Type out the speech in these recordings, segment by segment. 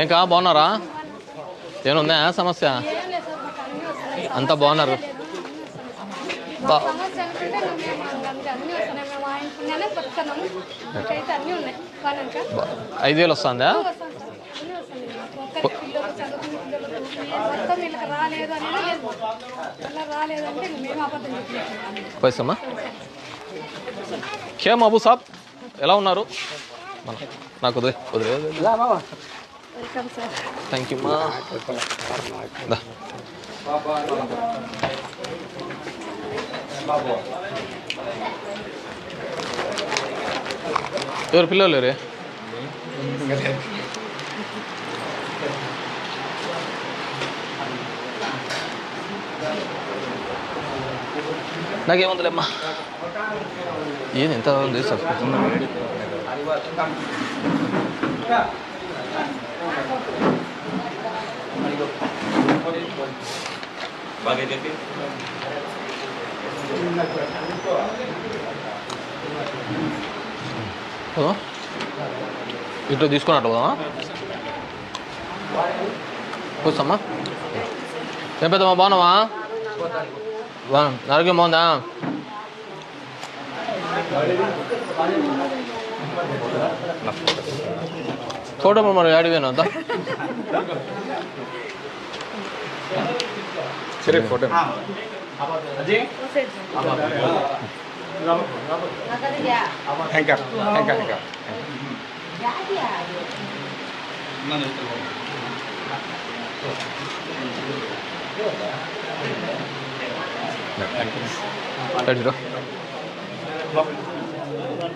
ఏం కా బాగున్నారా? ఏముందా సమస్య? అంతా బాగున్నారు. బా ఐదు వేలు వస్తుందా? వస్తాం సార్ అబు సాబ్ ఎలా ఉన్నారు? ನಾ ಕುದ್ರೆ ಕುದ್ರೆ. ಥ್ಯಾಂಕ್ ಯು ಮಾ ಇವ್ರ ಪಿಲ್ಲಲ್ಲ ರೀ ನಾಗೇ ಒಂದಲ್ಲಮ್ಮ ಏನು ಎಂಥ ಒಂದು ಸಬ್ಸ್ಕ್ರಿಪ್ಷನ್ ఎంత ఉంది ఇట్లా తీసుకున్నట్టు కూర్చోమ్మా. ఏం పెద్దమ్మా బాగున్నావా? ఆరోగ్యం బాగుందా? ఫోటో మరి అడిగాను అంతా సరే ఫోటో 两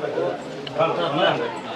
百多两百多